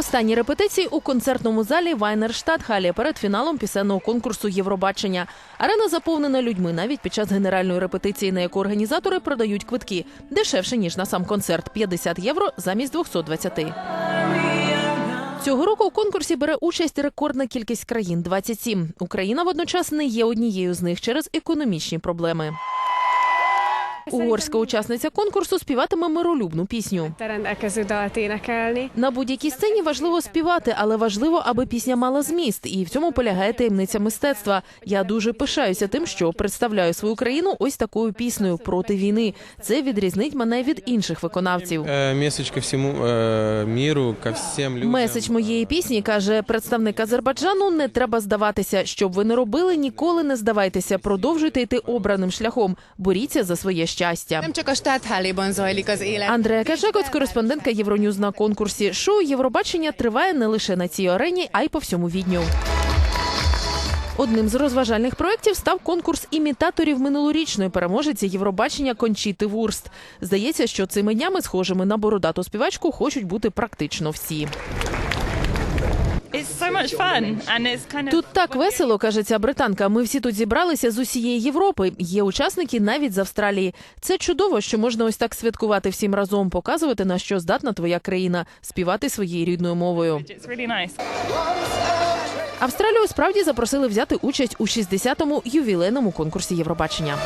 Останні репетиції у концертному залі Вайнерштадхалі перед фіналом пісенного конкурсу Євробачення. Арена заповнена людьми навіть під час генеральної репетиції, на яку організатори продають квитки дешевше ніж на сам концерт 50 євро замість 220. Цього року у конкурсі бере участь рекордна кількість країн 27. Україна водночас не є однією з них через економічні проблеми. Угорська учасниця конкурсу співатиме миролюбну пісню. dalt. На будь-якій сцені важливо співати, але важливо, аби пісня мала зміст, і в цьому полягає таємниця мистецтва. Я дуже пишаюся тим, що представляю свою країну ось такою піснею проти війни. Це відрізнить мене від інших виконавців. Э, Месседж ко всему э, ко всем людям. Меседж моєї пісні каже представник Азербайджану: не треба здаватися. Щоб ви не робили, ніколи не здавайтеся. Продовжуйте йти обраним шляхом. Боріться за своє щастя. Андрея Кажекоць, кореспондентка Євроньюз на конкурсі. Шоу Євробачення триває не лише на цій арені, а й по всьому відню. Одним з розважальних проєктів став конкурс імітаторів минулорічної переможиці Євробачення Кончіти Вурст. Здається, що цими днями, схожими на бородату співачку, хочуть бути практично всі. Тут так весело, каже ця британка. Ми всі тут зібралися з усієї Європи. Є учасники навіть з Австралії. Це чудово, що можна ось так святкувати всім разом, показувати на що здатна твоя країна, співати своєю рідною мовою. Австралію справді запросили взяти участь у 60-му ювілейному конкурсі Євробачення.